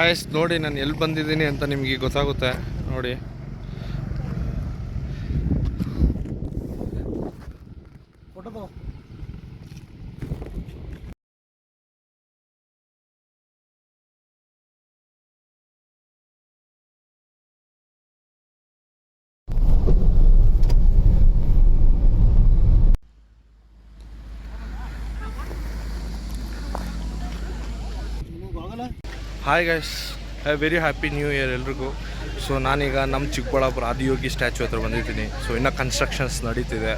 ಗಾಯಸ್ ನೋಡಿ ನಾನು ಎಲ್ಲಿ ಬಂದಿದ್ದೀನಿ ಅಂತ ನಿಮಗೆ ಗೊತ್ತಾಗುತ್ತೆ. ನೋಡಿ ಫೋಟೋ ಆಗಲ್ಲ hi guys I very happy new year ಎಲ್ರಿಗೂ. ಸೊ ನಾನೀಗ ನಮ್ಮ ಚಿಕ್ಕಬಳ್ಳಾಪುರ ಆದಿಯೋಗಿ ಸ್ಟ್ಯಾಚು ಹತ್ರ ಬಂದಿದ್ದೀನಿ. ಸೊ ಇನ್ನೂ ಕನ್ಸ್ಟ್ರಕ್ಷನ್ಸ್ ನಡೀತಿದೆ.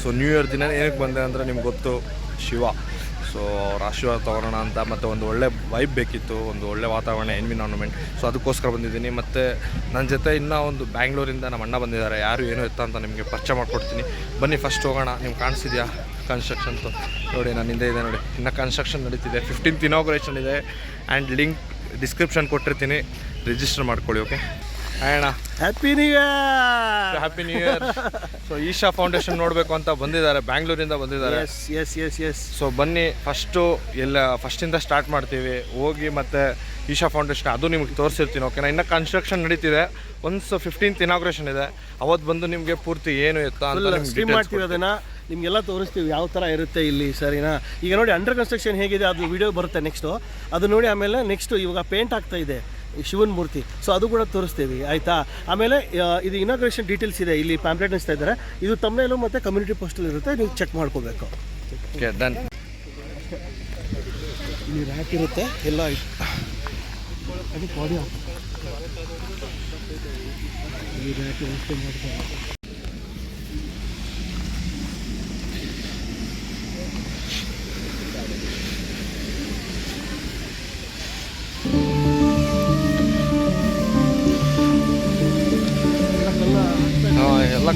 ಸೊ ನ್ಯೂ ಇಯರ್ ದಿನ ಏನಕ್ಕೆ ಬಂದೆ ಅಂದರೆ ನಿಮ್ಗೆ ಗೊತ್ತು, ಶಿವ. ಸೊ ಅವ್ರ ಆಶೀರ್ವಾದ ತೊಗೊಳೋಣ ಅಂತ. ಮತ್ತು ಒಂದು ಒಳ್ಳೆ ವೈಬ್ ಬೇಕಿತ್ತು, ಒಂದು ಒಳ್ಳೆ ವಾತಾವರಣ ಎನ್ವಿರಾನ್ಮೆಂಟ್ ಸೊ ಅದಕ್ಕೋಸ್ಕರ ಬಂದಿದ್ದೀನಿ. ಮತ್ತು ನನ್ನ ಜೊತೆ ಇನ್ನೂ ಒಂದು ಬ್ಯಾಂಗ್ಳೂರಿಂದ ನಮ್ಮ ಅಣ್ಣ ಬಂದಿದ್ದಾರೆ. ಯಾರು ಏನೋ ಎತ್ತ ಅಂತ ನಿಮಗೆ ಪರಿಚಯ ಮಾಡಿಕೊಡ್ತೀನಿ. ಬನ್ನಿ ಫಸ್ಟ್ ಹೋಗೋಣ. ನಿಮ್ಗೆ ಕಾಣಿಸಿದ್ಯಾ ಕನ್ಸ್ಟ್ರಕ್ಷನ್ಸು ನೋಡಿ, ನಾನು ಹಿಂದೆ ಇದೆ ನೋಡಿ. ಇನ್ನೂ ಕನ್ಸ್ಟ್ರಕ್ಷನ್ ನಡೀತಿದೆ. ಫಿಫ್ಟೀನ್ತ್ ಇನಾಗ್ರೇಷನ್ ಇದೆ. ಆ್ಯಂಡ್ ಲಿಂಕ್ ಡಿಸ್ಕ್ರಿಪ್ಷನ್ ಕೊಟ್ಟಿರ್ತೀನಿ. ರಿಜಿಸ್ಟರ್ ಮಾಡ್ಕೊಳ್ಳಿ ಓಕೆ ಅಣ್ಣ. Happy new year happy new year so Isha foundation ನೋಡಬೇಕು ಅಂತ ಬಂದಿದ್ದಾರೆ ಬ್ಯಾಂಗ್ಳೂರಿಂದ ಬಂದಿದ್ದಾರೆ. Yes yes yes yes so ಬನ್ನಿ ಫಸ್ಟು ಎಲ್ಲ ಫಸ್ಟಿಂದ ಸ್ಟಾರ್ಟ್ ಮಾಡ್ತೀವಿ. ಹೋಗಿ ಮತ್ತೆ ಈಶಾ ಫೌಂಡೇಶನ್ ಅದು ನಿಮಗೆ ತೋರಿಸಿರ್ತೀನಿ ಓಕೆನಾ ಇನ್ನೂ ಕನ್ಸ್ಟ್ರಕ್ಷನ್ ನಡೀತಿದೆ. ಒಂದು ಫಿಫ್ಟೀನ್ತ್ ಇನಾಗ್ರೇಷನ್ ಇದೆ. ಅವತ್ತು ಬಂದು ನಿಮಗೆ ಪೂರ್ತಿ ಏನು ಎತ್ತ ಅಂತ ಮಾಡ್ತೀವಿ ಅದನ್ನ. ನಿಮ್ಗೆಲ್ಲ ತೋರಿಸ್ತೀವಿ ಯಾವ ಥರ ಇರುತ್ತೆ ಇಲ್ಲಿ ಸರಿನಾ? ಈಗ ನೋಡಿ ಅಂಡರ್ ಕನ್ಸ್ಟ್ರಕ್ಷನ್ ಹೇಗಿದೆ ಅದು ವಿಡಿಯೋ ಬರುತ್ತೆ ನೆಕ್ಸ್ಟು ಅದು ನೋಡಿ ಆಮೇಲೆ ನೆಕ್ಸ್ಟು ಇವಾಗ ಪೇಂಟ್ ಆಗ್ತಾ ಇದೆ ಶಿವನ್ ಮೂರ್ತಿ. ಸೊ ಅದು ಕೂಡ ತೋರಿಸ್ತೀವಿ ಆಯಿತಾ? ಆಮೇಲೆ ಇದು ಇನಾಗ್ರೇಷನ್ ಡೀಟೇಲ್ಸ್ ಇದೆ ಇಲ್ಲಿ ಪ್ಯಾಂಪ್ಲೆಟ್ ಅನಿಸ್ತಾ ಇದ್ದಾರೆ ಇದು ತಮ್ಮೇಲೂ ಮತ್ತು ಕಮ್ಯುನಿಟಿ ಪೋಸ್ಟಲ್ಲಿ ಇರುತ್ತೆ ನೀವು ಚೆಕ್ ಮಾಡ್ಕೋಬೇಕು. ಇಲ್ಲಿ ರ್ಯಾಕ್ ಇರುತ್ತೆ ಎಲ್ಲ ಅದು ಬಾಡಿ ಈ ರ್ಯಾಕ್ ವ್ಯವಸ್ಥೆ ಮಾಡ್ತಾರೆ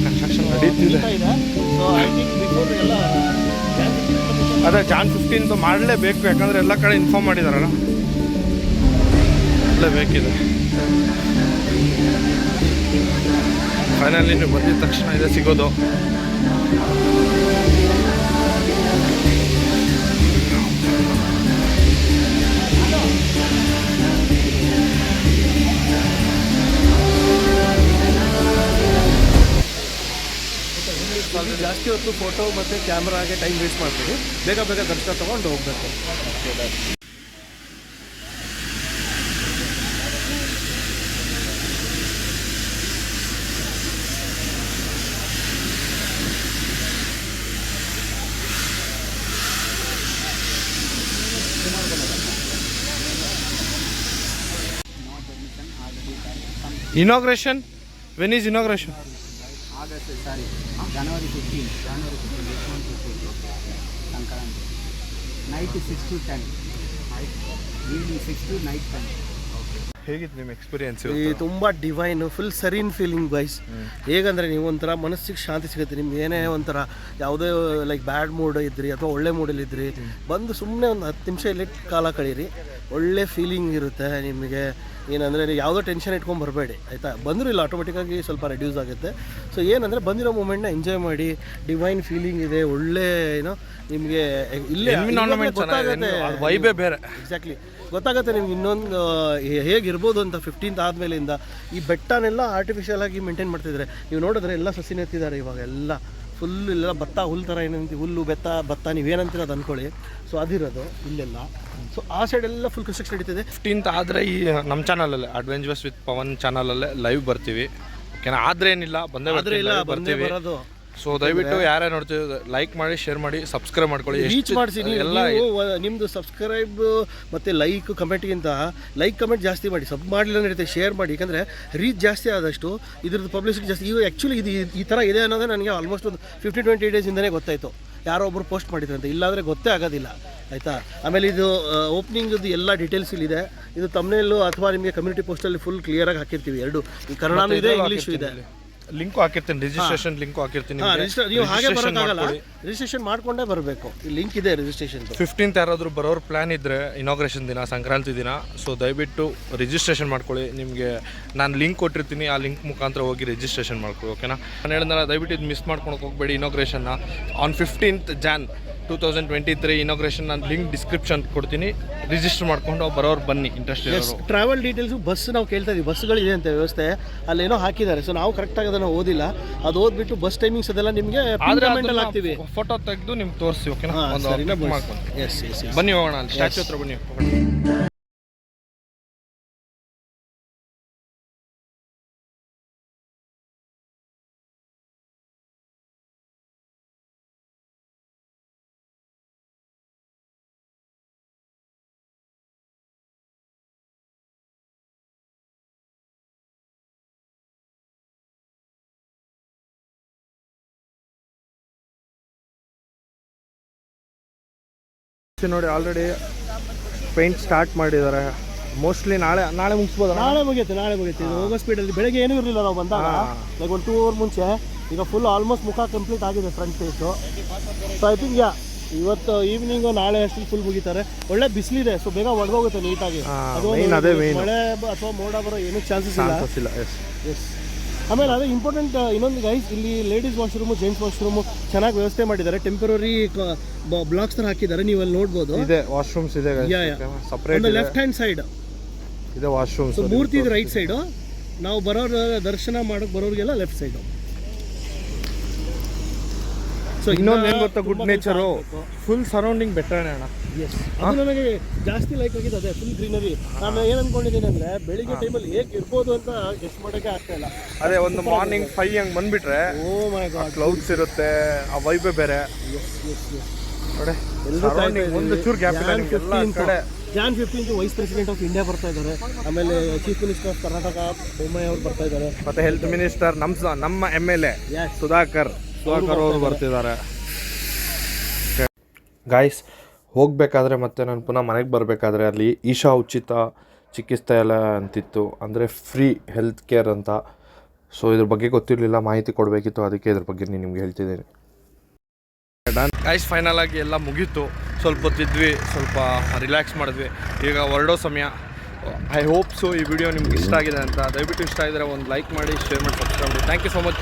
ಕನ್ಸ್ಟ್ರಕ್ಷನ್ ನಡೀತಿದೆ. ಅದೇ ಜಾನ್ ಫಿಫ್ಟೀನ್ತ್ ಮಾಡಲೇಬೇಕು ಯಾಕಂದರೆ ಎಲ್ಲ ಕಡೆ ಇನ್ಫಾರ್ಮ್ ಮಾಡಿದಾರಲ್ಲ. ಮಾಡಲೇಬೇಕಿದೆ ಫೈನಲಿ ನೀವು ಬಂದಿದ ತಕ್ಷಣ ಇದೆ ಸಿಗೋದು. ಅಲ್ಲಿ ಜಾಸ್ತಿ ಹೊತ್ತು ಫೋಟೋ ಮತ್ತು ಕ್ಯಾಮ್ರಾಗೆ ಟೈಮ್ ವೇಸ್ಟ್ ಮಾಡ್ತೀವಿ. ಬೇಗ ಬೇಗ ದರ್ಶನ ತೊಗೊಂಡು ಹೋಗ್ಬೇಕು. Inauguration when is inauguration August, sorry, January 15, January 15, this month 15, Sankaranti. Night is 6 evening 10, to 6 ten night 10. ಹೇಗಿತ್ತು ನಿಮ್ಮ ಎಕ್ಸ್ಪೀರಿಯನ್ಸ್ ಈ ತುಂಬ divine full serene feeling wise ಹೇಗಂದ್ರೆ ನೀವು ಒಂಥರ ಮನಸ್ಸಿಗೆ ಶಾಂತಿ ಸಿಗುತ್ತೆ. ನಿಮ್ಗೆ ಏನೇ ಒಂಥರ ಯಾವುದೇ ಲೈಕ್ ಬ್ಯಾಡ್ ಮೂಡ್ ಇದ್ರಿ ಅಥವಾ ಒಳ್ಳೆ ಮೂಡಲ್ಲಿ ಇದ್ರಿ ಬಂದು ಸುಮ್ಮನೆ ಒಂದು ಹತ್ತು ನಿಮಿಷ ಇಲ್ಲಿ ಕಾಲ ಕಳೀರಿ. ಒಳ್ಳೆ ಫೀಲಿಂಗ್ ಇರುತ್ತೆ ನಿಮಗೆ. ಏನಂದರೆ ನೀವು ಯಾವುದೋ ಟೆನ್ಷನ್ ಇಟ್ಕೊಂಡು ಬರಬೇಡಿ ಆಯಿತಾ? ಬಂದರೂ ಇಲ್ಲ ಆಟೋಮೆಟಿಕ್ಕಾಗಿ ಸ್ವಲ್ಪ ರೆಡ್ಯೂಸ್ ಆಗುತ್ತೆ. ಸೊ ಏನಂದರೆ ಬಂದಿರೋ ಮೂಮೆಂಟ್ನ ಎಂಜಾಯ್ ಮಾಡಿ ಡಿವೈನ್ ಫೀಲಿಂಗ್ ಇದೆ ಒಳ್ಳೆ ಏನೋ ನಿಮಗೆ ಇಲ್ಲೇ ಗೊತ್ತಾಗುತ್ತೆ. ವೈಬೇ ಬೇರೆ. ಎಕ್ಸಾಕ್ಟ್ಲಿ ಗೊತ್ತಾಗುತ್ತೆ ನಿಮ್ಗೆ ಇನ್ನೊಂದು ಹೇಗಿರ್ಬೋದು ಅಂತ ಫಿಫ್ಟೀನ್ತ್ ಆದಮೇಲಿಂದ. ಈ ಬೆಟ್ಟನೆಲ್ಲ ಆರ್ಟಿಫಿಷಿಯಲ್ ಆಗಿ ಮೇಂಟೈನ್ ಮಾಡ್ತಿದ್ದಾರೆ ನೀವು ನೋಡಿದ್ರೆ ಎಲ್ಲ ಸಸಿನೆತ್ತಿದ್ದಾರೆ ಇವಾಗ ಎಲ್ಲ ಫುಲ್ ಇಲ್ಲೆಲ್ಲ ಭತ್ತ ಹುಲ್ಲು ಥರ ಏನಂತ ಹುಲ್ಲು ಬೆತ್ತ ಭತ್ತ ನೀವೇನಂತೀರ ಅದು ಅಂದ್ಕೊಳ್ಳಿ ಸೊ ಅದಿರೋದು ಇಲ್ಲೆಲ್ಲ. ಸೊ ಆ ಸೈಡೆಲ್ಲ ಫುಲ್ ಕನ್ಸ್ಟ್ರಕ್ಷನ್ ನಡೀತಿದೆ. ಫಿಫ್ಟೀನ್ತ್ ಆದರೆ ಈ ನಮ್ಮ ಚಾನಲಲ್ಲೇ ಅಡ್ವೆಂಚರ್ಸ್ ವಿತ್ ಪವನ್ ಚಾನಲಲ್ಲೇ ಲೈವ್ ಬರ್ತೀವಿ. ಓಕೆನಾ ಆದರೆ ಏನಿಲ್ಲ ಬಂದೇ ಆದರೆ ಇಲ್ಲ ಬರ್ತೀವಿ ಬರ್ತೀವಿ. ಬರೋದು. ಸೊ ದಯವಿಟ್ಟು ಯಾರೇ ನೋಡ್ತೀವಿ ಲೈಕ್ ಮಾಡಿ ಶೇರ್ ಮಾಡಿ ಸಬ್ಸ್ಕ್ರೈಬ್ ಮಾಡ್ಕೊಳ್ಳಿ. ರೀಚ್ ಮಾಡ್ತೀನಿ ಮಾಡಿಸಿ ನೀವು. ಎಲ್ಲ ನೀವು ನಿಮ್ದು ಸಬ್ಸ್ಕ್ರೈಬ್ ಮತ್ತು ಲೈಕ್ ಕಮೆಂಟ್ಗಿಂತ ಲೈಕ್ ಕಮೆಂಟ್ ಜಾಸ್ತಿ ಮಾಡಿ ಸಬ್ ಮಾಡಲಿಲ್ಲ ನಡೀತೆ ಶೇರ್ ಮಾಡಿ. ಯಾಕಂದರೆ ರೀಚ್ ಜಾಸ್ತಿ ಆದಷ್ಟು ಇದ್ರದ್ದು ಪಬ್ಲಿಸಿಟಿ ಜಾಸ್ತಿ. ಈಗ ಆ್ಯಕ್ಚುಲಿ ಇದು ಈ- ಈ ಥರ ಇದೆ ಅನ್ನೋದೇ ನನಗೆ ಆಲ್ಮೋಸ್ಟ್ ಒಂದು ಫಿಫ್ಟಿ ಟ್ವೆಂಟಿ ಡೇಸಿಂದನೇ ಗೊತ್ತಾಯಿತು. ಯಾರೋ ಒಬ್ಬರು ಪೋಸ್ಟ್ ಮಾಡಿದ್ರಂತೆ ಇಲ್ಲಾಂದರೆ ಗೊತ್ತೇ ಆಗೋದಿಲ್ಲ. ಆಯಿತಾ? ಆಮೇಲೆ ಇದು ಓಪನಿಂಗ್ದು ಎಲ್ಲ ಡೀಟೇಲ್ಸ್ ಇಲ್ಲಿದೆ ಇದು. ತಮ್ಮನೇಲು ಅಥವಾ ನಿಮಗೆ ಕಮ್ಯುನಿಟಿ ಪೋಸ್ಟಲ್ಲಿ ಫುಲ್ ಕ್ಲಿಯರಾಗಿ ಹಾಕಿರ್ತೀವಿ ಎರಡು. ಕನ್ನಡ ಕನ್ನಡನೂ ಇದೆ ಇಂಗ್ಲೀಷು ಇದೆ. ಲಿಂಕು ಹಾಕಿರ್ತೀನಿ ರಿಜಿಸ್ಟ್ರೇಷನ್ ಲಿಂಕ್ ಹಾಕಿರ್ತೀನಿ ಹಾಂ ರಿಜಿಸ್ಟರ್ ನೀವು ಹಾಗೆ ಬರೋಕ್ಕಾಗಲ್ಲ. ರಿಜಿಸ್ಟ್ರೇಷನ್ ಮಾಡ್ಕೊಂಡೇ ಬರಬೇಕು. ಲಿಂಕ್ ಇದೆ ರಿಜಿಸ್ಟ್ರೇಷನ್ ಫಿಫ್ಟೀನ್ತ್ ಯಾರಾದರೂ ಬರೋರು ಪ್ಲ್ಯಾನ್ ಇದ್ದರೆ ಇನಾಗ್ರೇಷನ್ ದಿನ ಸಂಕ್ರಾಂತಿ ದಿನ ಸೊ ದಯವಿಟ್ಟು ರಿಜಿಸ್ಟ್ರೇಷನ್ ಮಾಡ್ಕೊಳ್ಳಿ. ನಿಮಗೆ ನಾನು ಲಿಂಕ್ ಕೊಟ್ಟಿರ್ತೀನಿ ಆ ಲಿಂಕ್ ಮುಖಾಂತರ ಹೋಗಿ ರಿಜಿಸ್ಟ್ರೇಷನ್ ಮಾಡ್ಕೊಳ್ಳಿ ಓಕೆನಾ ನಾನು ಹೇಳಿದ್ನಲ್ಲ ದಯವಿಟ್ಟು ಇದು ಮಿಸ್ ಮಾಡ್ಕೊಳಕ್ಕೆ ಹೋಗಬೇಡಿ ಇನಾಗ್ರೇಷನ್ನ on fifteenth Jan two thousand twenty three inauguration ನಾನು ಲಿಂಕ್ ಡಿಸ್ಕ್ರಿಪ್ಷನ್ ಕೊಡ್ತೀನಿ. ರಿಜಿಸ್ಟರ್ ಮಾಡ್ಕೊಂಡು ಬರೋರು ಬನ್ನಿ ಇಂಟ್ರೆಸ್ಟ್ ಟ್ರಾವೆಲ್ ಡೀಟೇಲ್ಸು ಬಸ್ ನಾವು ಕೇಳ್ತಾ ಇದೀವಿ. ಬಸ್ಗಳಿದೆ ಅಂತ ವ್ಯವಸ್ಥೆ. ಅಲ್ಲೇನೋ ಹಾಕಿದ್ದಾರೆ. ಸೊ ನಾವು ಕರೆಕ್ಟಾಗಿ ಅದನ್ನು ಓದಿಲ್ಲ. ಅದು ಓದ್ಬಿಟ್ಟು ಬಸ್ ಟೈಮಿಂಗ್ಸ್ ಅದೆಲ್ಲ ನಿಮಗೆ ಆದರೆ ಹಾಕ್ತೀವಿ. ಫೋಟೋ ತೆಗೆದು ನಿಮ್ಗೆ ತೋರಿಸಿ ಓಕೆನಾ ಎಸ್ ಎಸ್ ಬನ್ನಿ ಹೋಗೋಣ ಸ್ಟ್ಯಾಚು ಹತ್ರ ಬನ್ನಿ. ನೋಡಿ ಆಲ್ರೆಡಿ ಪೇಂಟ್ ಸ್ಟಾರ್ಟ್ ಮಾಡಿದ್ದಾರೆ. ಮೋಸ್ಟ್ಲಿ ನಾಳೆ ನಾಳೆ ಮುಗಿಸ್ಬೋದು? ನಾಳೆ ಮುಗಿಯುತ್ತೆ ನಾಳೆ ಮುಗಿಯುತ್ತೆ. ಇದು ಹೋಗೋ ಸ್ಪೀಡಲ್ಲಿ ಬೆಳಗ್ಗೆ ಏನೂ ಇರಲಿಲ್ಲ ನಾವು ಬಂದಾಗ. ಲೈಕ್ ಒಂದು ಟೂ ಅವರ್ ಮುಂಚೆ ಈಗ ಫುಲ್ ಆಲ್ಮೋಸ್ಟ್ ಮುಖ ಕಂಪ್ಲೀಟ್ ಆಗಿದೆ front face so I think ya ಇವತ್ತು ಈವ್ನಿಂಗು ನಾಳೆ ಅಷ್ಟು ಫುಲ್ ಮುಗಿತಾರೆ. ಒಳ್ಳೆ ಬಿಸಿಲಿದೆ ಸೊ ಬೇಗ ಒಣಗೋಗುತ್ತೆ ನೀಟಾಗಿ. ಮಳೆ ಅಥವಾ ಮೋಡ ಬರೋ ಏನೂ ಚಾನ್ಸಸ್ ಇಲ್ಲ. ಇಲ್ಲ ಎಸ್ ಎಸ್ ಆಮೇಲೆ ಅದೇ ಇಂಪಾರ್ಟೆಂಟ್ ಇನ್ನೊಂದು ಗೈಸ್ ಇಲ್ಲಿ ಲೇಡೀಸ್ ವಾಶ್ರೂಮು ಜೆಂಟ್ಸ್ ವಾಶ್ರೂಮು ಚೆನ್ನಾಗಿ ವ್ಯವಸ್ಥೆ ಮಾಡಿದ್ದಾರೆ. ಟೆಂಪರರಿ ಬ್ಲಾಕ್ಸ್ ತರ ಹಾಕಿದ್ದಾರೆ ನೀವು ಅಲ್ಲಿ ನೋಡ್ಬೋದು. ಇದೆ ವಾಶ್ರೂಮ್ಸ್ ಇದೆ ಸಪ್ರೇಟ್ ಲೆಫ್ಟ್ ಹ್ಯಾಂಡ್ ಸೈಡ್ ಇದೆ. ವಾಶ್ರೂಮ್ ಸೊ ಮೂರ್ತಿ ಇದೆ ರೈಟ್ ಸೈಡು ನಾವು ಬರೋರ ದರ್ಶನ ಮಾಡೋಕೆ ಬರೋರಿಗೆಲ್ಲ ಲೆಫ್ಟ್ ಸೈಡು ಸೊ ಇನ್ನೊಂದು ಏನು ಗೊತ್ತಾ good nature full surrounding better ಅಣ್ಣ. ಎಸ್ ಅದು ನನಗೆ ಜಾಸ್ತಿ ಲೈಕ್ ಆಗಿದೆ. ಅದೇ ಫುಲ್ ಗ್ರೀನರಿ ನಾನು ಏನು ಅನ್ಕೊಂಡಿದ್ದೀನಿ ಅಂದರೆ ಬೆಳಿಗ್ಗೆ ಟೈಮಲ್ಲಿ ಹೇಗೆ ಇರ್ಬೋದು ಅಂತ ಗೆಸ್ಟ್ ಮಾಡೋಕೆ ಆಗ್ತಾ ಇಲ್ಲ. ಅದೇ ಒಂದು ಮಾರ್ನಿಂಗ್ ಫೈವ್ ಹಂಗೆ ಬಂದ್ಬಿಟ್ರೆ ಓ ಮೈ ಗಾಡ್ ಕ್ಲೌಡ್ಸ್ ಇರುತ್ತೆ ಆ ವೈಬೇ ಬೇರೆ. ಎಸ್ ಎಸ್ ಎಸ್ ನೋಡಿ ಎಲ್ಲರೂ ಒಂದು ಚೂರು ಗ್ಯಾಪ್ ಇಲ್ಲ ನಿಮ್ಗೆ ಎಲ್ಲ ಕಡೆ. Jan fifteenth vice president of India ಬರ್ತಾ ಇದ್ದಾರೆ. ಆಮೇಲೆ chief minister of Karnataka Bommai ಅವರು ಬರ್ತಾ ಇದ್ದಾರೆ. ಮತ್ತೆ ಹೆಲ್ತ್ ಮಿನಿಸ್ಟರ್ ನಮ್ಮ ನಮ್ಮ M L A. Sudhakar Sudhakar ಅವರು ಬರ್ತಿದ್ದಾರೆ. ಗಾಯ್ಸ್ ಹೋಗಬೇಕಾದ್ರೆ ಮತ್ತೆ ನಾನು ಪುನಃ ಮನೆಗೆ ಬರಬೇಕಾದ್ರೆ ಅಲ್ಲಿ ಈಶಾ ಉಚಿತ ಚಿಕಿತ್ಸೆ ಎಲ್ಲ ಅಂತಿತ್ತು. ಅಂದರೆ ಫ್ರೀ ಹೆಲ್ತ್ ಕೇರ್ ಅಂತ. ಸೊ ಇದ್ರ ಬಗ್ಗೆ ಗೊತ್ತಿರಲಿಲ್ಲ, ಮಾಹಿತಿ ಕೊಡಬೇಕಿತ್ತು. ಅದಕ್ಕೆ ಇದ್ರ ಬಗ್ಗೆ ನಿಮ್ಗೆ ಹೇಳ್ತಿದ್ದೀನಿ. ಗೈಸ್ ಫೈನಲ್ ಆಗಿ ಎಲ್ಲ ಮುಗೀತು. ಸ್ವಲ್ಪ ಹೊತ್ತಿದ್ವಿ, ಸ್ವಲ್ಪ ರಿಲ್ಯಾಕ್ಸ್ ಮಾಡಿದ್ವಿ. ಈಗ ಹೊರಡೋ ಸಮಯ. ಐ ಹೋಪ್ ಸೊ ಈ ವಿಡಿಯೋ ನಿಮ್ಗೆ ಇಷ್ಟ ಆಗಿದೆ ಅಂತ. ದಯವಿಟ್ಟು ಇಷ್ಟ ಆಗಿದ್ರೆ ಒಂದು ಲೈಕ್ ಮಾಡಿ ಶೇರ್ ಮಾಡಿ ಸಬ್ಸ್ಕ್ರೈಬ್ ಮಾಡಿ. Thank you so much